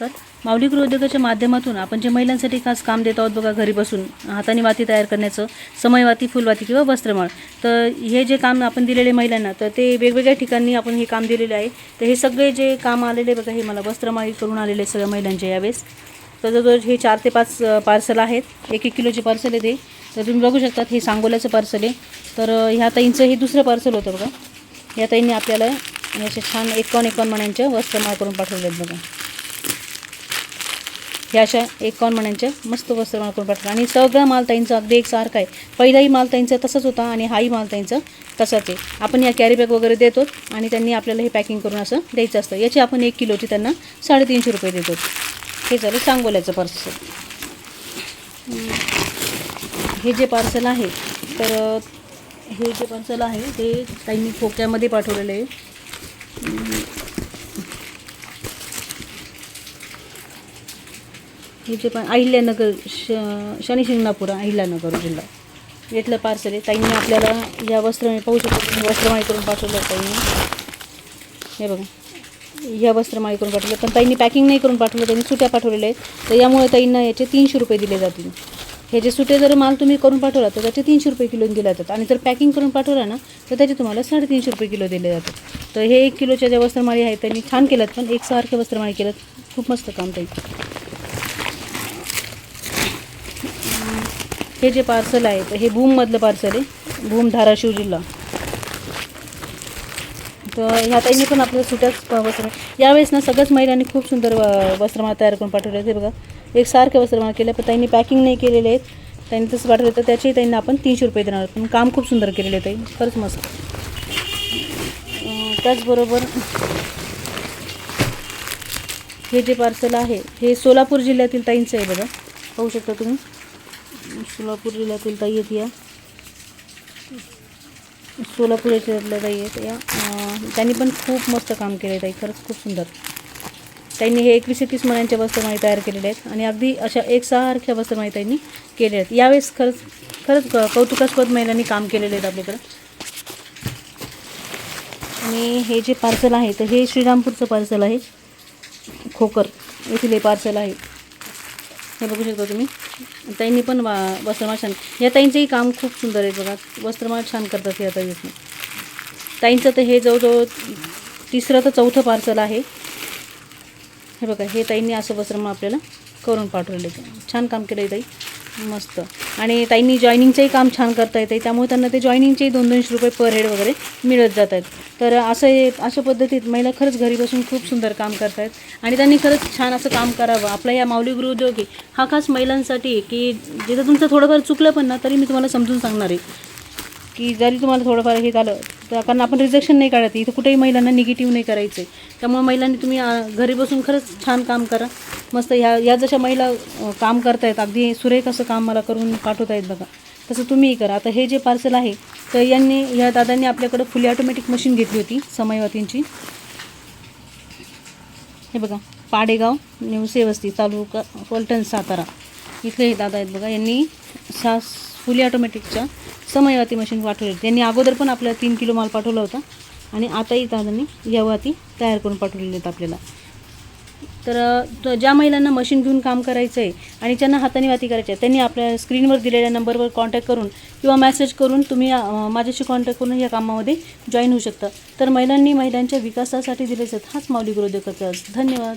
तर माऊली गृह उद्योगाच्या माध्यमातून आपण जे महिलांसाठी खास काम देत आहोत बघा घरी बसून हाताने वाती तयार करण्याचं समयवाती फुलवाती किंवा वस्त्रमाळ. तर हे जे काम आपण दिलेले महिलांना तर ते वेगवेगळ्या ठिकाणी आपण हे काम दिलेले आहे. तर हे सगळे जे काम आलेले बघा हे मला वस्त्रमाळी करून आलेले सगळ्या महिलांचे यावेळेस. तर जवळजवळ हे चार ते पाच पार्सल आहेत. एक एक किलोचे पार्सल आहे ते. तर तुम्ही बघू शकतात हे सांगोल्याचं पार्सल आहे. तर ह्या ताईंचं हे दुसरं पार्सल होतं बघा. या ताईंनी आपल्याला असे छान एकावन्न एकावन्न मण्यांच्या वस्त्रमाळ करून पाठवले आहेत बघा. ह्या अशा एकावन्न मण्यांच्या मस्त वस्त्रमाळ करून पाठवलं आणि सगळा माल ताईंचा अगदी एकसारखा आहे. पहिलाही माल ताईंचा तसाच होता आणि हाही माल ताईंचा तसाच आहे. आपण या कॅरीबॅग वगैरे देतो आणि त्यांनी आपल्याला हे पॅकिंग करून असं द्यायचं असतं. याची आपण एक किलोची त्यांना साडेतीनशे रुपये देतो. हे झालं सांगोल्याचं पार्सल हे जे पार्सल आहे तर हे जे पार्सल आहे ते त्यांनी खोक्यामध्ये पाठवलेलं आहे. इथे पण अहिल्यानगर श शनिशिंगणापूर अहिल्यानगर जिल्हा. इथलं पार्सल आहे. ताईंनी आपल्याला या वस्त्र पाहू शकतो. वस्त्रमाळी करून पाठवलं ताईंनी. हे बघा. या वस्त्रमाळी करून पाठवलं. पण ताईंनी पॅकिंग नाही करून पाठवलं. त्यांनी सुट्या पाठवलेल्या आहेत. तर यामुळे ताईंना याचे तीनशे रुपये दिले जातील. हे जे सुटे जर माल तुम्ही करून पाठवला तर त्याचे तीनशे रुपये किलो दिले जातात. आणि जर पॅकिंग करून पाठवला ना तर त्याचे तुम्हाला साडेतीनशे रुपये किलो दिले जातात. तर हे एक किलोच्या ज्या वस्त्रमाळी आहेत त्यांनी छान केलं पण एकसारखे वस्त्रमाळी केलं खूप मस्त काम ताई. हे जे पार्सल आहे तर हे भूममधलं पार्सल आहे. भूम धाराशिव जिल्हा तर ह्या ताईंनी पण आपल्याला सुट्याच वस्त्र यावेळेस ना सगळ्याच महिलांनी खूप सुंदर व- तयार करून पाठवले ते बघा एक सारखे वस्त्रमाळ केले पण ताईंनी पॅकिंग नाही केलेले आहेत. त्यांनी तसं पाठवलं तर त्याचेही त्यांना आपण तीनशे रुपये देणार पण काम खूप सुंदर केलेले आहे ताई. खरंच मस्त. त्याचबरोबर हे जे पार्सल आहे हे सोलापूर जिल्ह्यातील ताईंचं आहे बघा. पाहू शकता तुम्ही. सोलापूर जिल्ह्यातील ताई आहेत या. सोलापूर याच्यातल्या ताई आहेत या. त्यांनी पण खूप मस्त काम केलं आहे ताई खरंच खूप सुंदर. त्यांनी हे एकवीस एकवीस मण्यांच्या माहिती तयार केलेल्या आहेत आणि अगदी अशा एकसारख्या वस्त्रमाळी त्यांनी केल्या आहेत. यावेळेस खरंच खरंच कौतुकास्पद महिलांनी काम केलेले आहेत आपल्याकडं. आणि हे जे पार्सल आहे तर हे श्रीरामपूरचं पार्सल आहे. खोकर येथील हे पार्सल आहे. हे बघू शकता तुम्ही. ताईंनी पण वा वस्त्रमाळ छान या ताईंचंही काम खूप सुंदर आहे बघा. वस्त्रमाळ छान करतात या ताई ताईंचं तर हे जवळजवळ तिसरं तर चौथं पार्सल आहे. हे बघा हे ताईंनी असं वस्त्रमाळ आपल्याला करून पाठवले छान काम केलं आहे ताई. मस्त. आणि ताईंनी जॉईनिंगचंही काम छान करता येतं त्यामुळे त्यांना ते जॉईनिंगचेही दोन दोनशे रुपये पर हेड वगैरे मिळत जात आहेत तर असं हे अशा पद्धतीत महिला खरंच घरी बसून खूप सुंदर काम करत आहेत आणि त्यांनी खरंच छान असं काम करावं. आपला या माऊली गृहउद्योग हा खास महिलांसाठी की जिथं तुमचं थोडंफार चुकलं पण ना तरी मी तुम्हाला समजून सांगणार आहे. की जरी तुम्हाला थोडंफार हे झालं तर कारण आपण रिजेक्शन नाही काढत. इथं कुठेही महिलांना निगेटिव्ह नाही करायचं आहे त्यामुळे महिलांनी तुम्ही घरी बसून खरंच छान काम करा. मस्त ह्या या जशा महिला काम करतायत अगदी सुरेख असं काम मला करून पाठवत आहेत बघा. तसं तुम्हीही करा. आता हे जे पार्सल आहे तर यांनी ह्या दादांनी आपल्याकडं फुली ऑटोमॅटिक मशीन घेतली होती समयवातींची. हे बघा पाडेगाव न्यू सेवस्ती तालुका फलटण सातारा. इथले हे दादा आहेत बघा यांनी सा फुली ऑटोमॅटिकच्या समयवाती मशीन पाठवली होती. त्यांनी अगोदर पण आपल्याला तीन किलो माल पाठवला होता आणि आताही दादांनी या वाती तयार करून पाठवलेले आहेत आपल्याला. तर ज्या महिलांना मशीन घेऊन काम करायचं आहे आणि ज्यांना हाताने वाती करायची आहे त्यांनी आपल्या स्क्रीनवर दिलेल्या नंबरवर कॉन्टॅक्ट करून किंवा मेसेज करून तुम्ही माझ्याशी कॉन्टॅक्ट करून या कामामध्ये जॉईन होऊ शकता. तर महिलांनी महिलांच्या विकासासाठी दिले जात हाच माऊली गुरुदेवकाचा धन्यवाद.